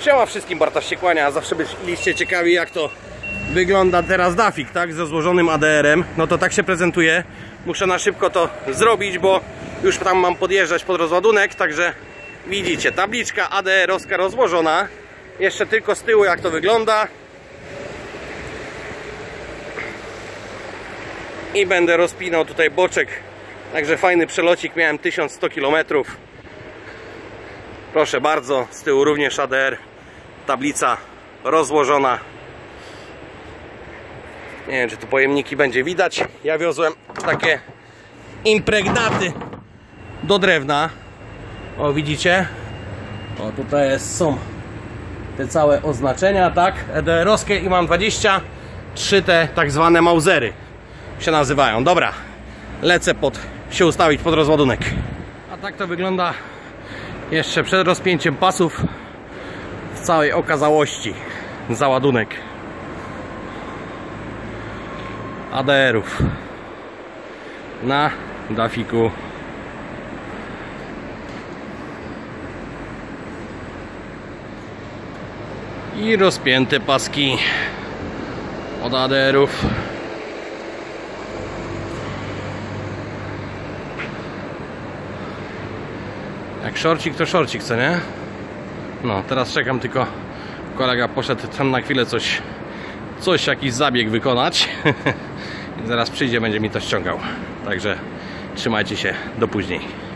Siema wszystkim, Bartosz Siekłania. Zawsze byliście ciekawi jak to wygląda teraz Dafik, tak? Ze złożonym ADR-em. No to tak się prezentuje. Muszę na szybko to zrobić, bo już tam mam podjeżdżać pod rozładunek, także widzicie, tabliczka ADR-owska rozłożona. Jeszcze tylko z tyłu jak to wygląda. I będę rozpinał tutaj boczek. Także fajny przelocik, miałem 1100 km. Proszę bardzo, z tyłu również ADR. Tablica rozłożona. Nie wiem, czy tu pojemniki będzie widać. Ja wiozłem takie impregnaty do drewna. O, widzicie? O, tutaj są te całe oznaczenia, tak? EDR-owskie i mam 23 te tak zwane mausery się nazywają. Dobra, lecę pod, się ustawić pod rozładunek. A tak to wygląda jeszcze przed rozpięciem pasów w całej okazałości załadunek ADR-ów na dafiku. I rozpięte paski od ADR-ów Jak szorcik to szorcik, co nie? No, teraz czekam tylko kolega poszedł tam na chwilę coś coś, jakiś zabieg wykonać. Zaraz przyjdzie, będzie mi to ściągał. Także trzymajcie się, do później